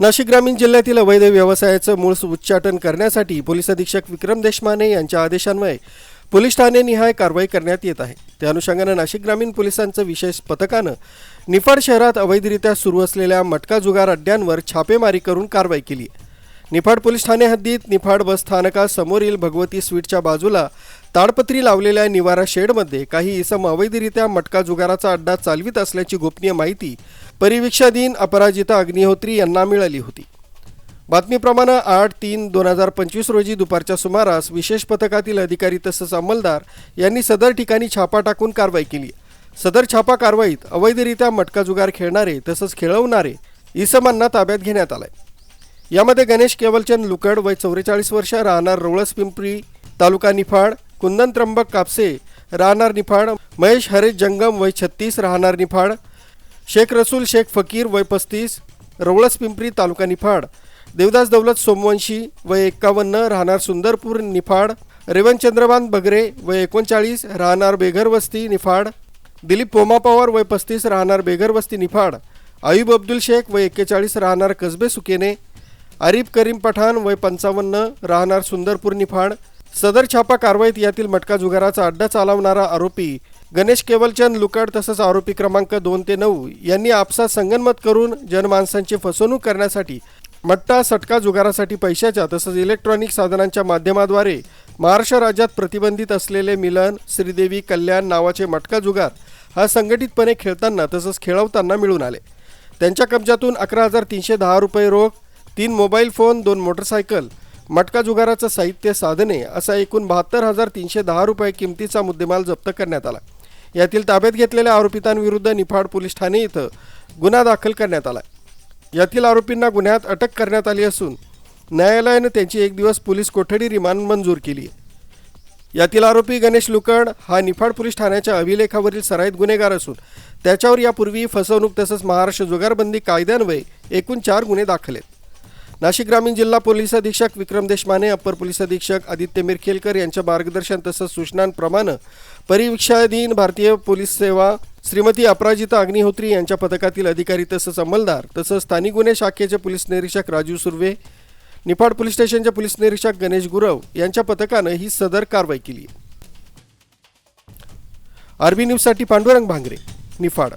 नाशिक ग्रामीण जिल्ह्यातील अवैध व्यवसायाचं मूळ उच्चाटन करण्यासाठी पोलीस अधीक्षक विक्रम देशमाने यांच्या आदेशान्वये पोलीस ठाणे निहाय कारवाई करण्यात येत आहे. त्या अनुषंगानं नाशिक ग्रामीण पोलिसांचं विशेष पथकानं निफाड शहरात अवैधरित्या सुरू असलेल्या मटका जुगार अड्ड्यांवर छापेमारी करून कारवाई केली आहे. निफाड पोलीस ठाणे हद्दीत निफाड बस स्थानकासमोरील भगवती स्वीटच्या बाजूला. ताडपत्री लावलेल्या निवारा शेडमध्ये काही इसम अवैधरित्या मटका जुगाराचा अड्डा चालवित असल्याची गोपनीय माहिती परिवीक्षाधीन अपराजिता अग्निहोत्री यांना मिळाली होती. बातमीप्रमाणे आठ तीन दोन हजार पंचवीस रोजी दुपारच्या सुमारास विशेष पथकातील अधिकारी तसंच अंमलदार यांनी सदर ठिकाणी छापा टाकून कारवाई केली. सदर छापा कारवाईत अवैधरित्या मटका जुगार खेळणारे तसंच खेळवणारे इसमांना ताब्यात घेण्यात आलाय. यामध्ये गणेश केवलचंद लुकड वय चौवेचाळीस वर्ष राहणार रोळस पिंपरी तालुका निफाड कुंदन त्र्यंबक कापसे राहणार निफाड महेश हरेश जंगम वय छत्तीस राहणार निफाड शेख रसूल शेख फकीर वय पस्तीस रवळस पिंपरी तालुका निफाड देवदास दौलत सोमवंशी वय एक्कावन्न राहणार सुंदरपूर निफाड रेवनचंद्रबान बगरे वय एकोणचाळीस राहणार बेघरवस्ती निफाड दिलीप पोमा पवार वय पस्तीस राहणार बेघरवस्ती निफाड आयुब अब्दुल शेख वय एक्केचाळीस राहणार कसबे सुकेने आरिफ करीम पठाण वय पंचावन्न राहणार सुंदरपूर निफाड. सदर छापा कारवाईत यातील मटका जुगाराचा अड्डा चालवणारा आरोपी गणेश केवलचंद लुकाड तसंच आरोपी क्रमांक दोन ते नऊ यांनी आपसात संगनमत करून जनमानसांची फसवणूक करण्यासाठी मट्टा सटका जुगारासाठी पैशाच्या तसंच इलेक्ट्रॉनिक साधनांच्या माध्यमाद्वारे महाराष्ट्र राज्यात प्रतिबंधित असलेले मिलन श्रीदेवी कल्याण नावाचे मटका जुगार हा संघटितपणे खेळताना तसंच खेळवताना मिळून आले. त्यांच्या कब्जातून अकरा हजार तीनशे दहा रुपये रोख तीन मोबाईल फोन दोन मोटरसायकल मटका जुगाराचं साहित्य साधने असा एकूण बहात्तर हजार तीनशे दहा रुपये किमतीचा मुद्देमाल जप्त करण्यात आला. यातील ताब्यात घेतलेल्या आरोपितांविरुद्ध निफाड पोलीस ठाणे इथं गुन्हा दाखल करण्यात आला. यातील आरोपींना गुन्ह्यात अटक करण्यात आली असून न्यायालयानं त्यांची एक दिवस पोलीस कोठडी रिमांड मंजूर केली आहे. यातील आरोपी गणेश लुकड हा निफाड पोलीस ठाण्याच्या अभिलेखावरील सराईत गुन्हेगार असून त्याच्यावर यापूर्वी फसवणूक तसंच महाराष्ट्र जुगारबंदी कायद्यान्वये एकूण चार गुन्हे दाखल आहेत. नाशिक ग्रामीण जिल्हा पोलीस अधीक्षक विक्रम देशमाने अप्पर पोलीस अधीक्षक आदित्य मिरखेलकर यांच्या मार्गदर्शन तसंच सूचनांप्रमाणे परिवीक्षाधीन भारतीय पोलीस सेवा श्रीमती अपराजिता अग्निहोत्री यांच्या पथकातील अधिकारी तसंच अंमलदार तसंच स्थानिक गुन्हे शाखेचे पोलीस निरीक्षक राजू सुर्वे निफाड पोलीस स्टेशनचे पोलीस निरीक्षक गणेश गुरव यांच्या पथकानं ही सदर कारवाई केली. आरबी न्यूजसाठी पांडुरंग भांगरे निफाड.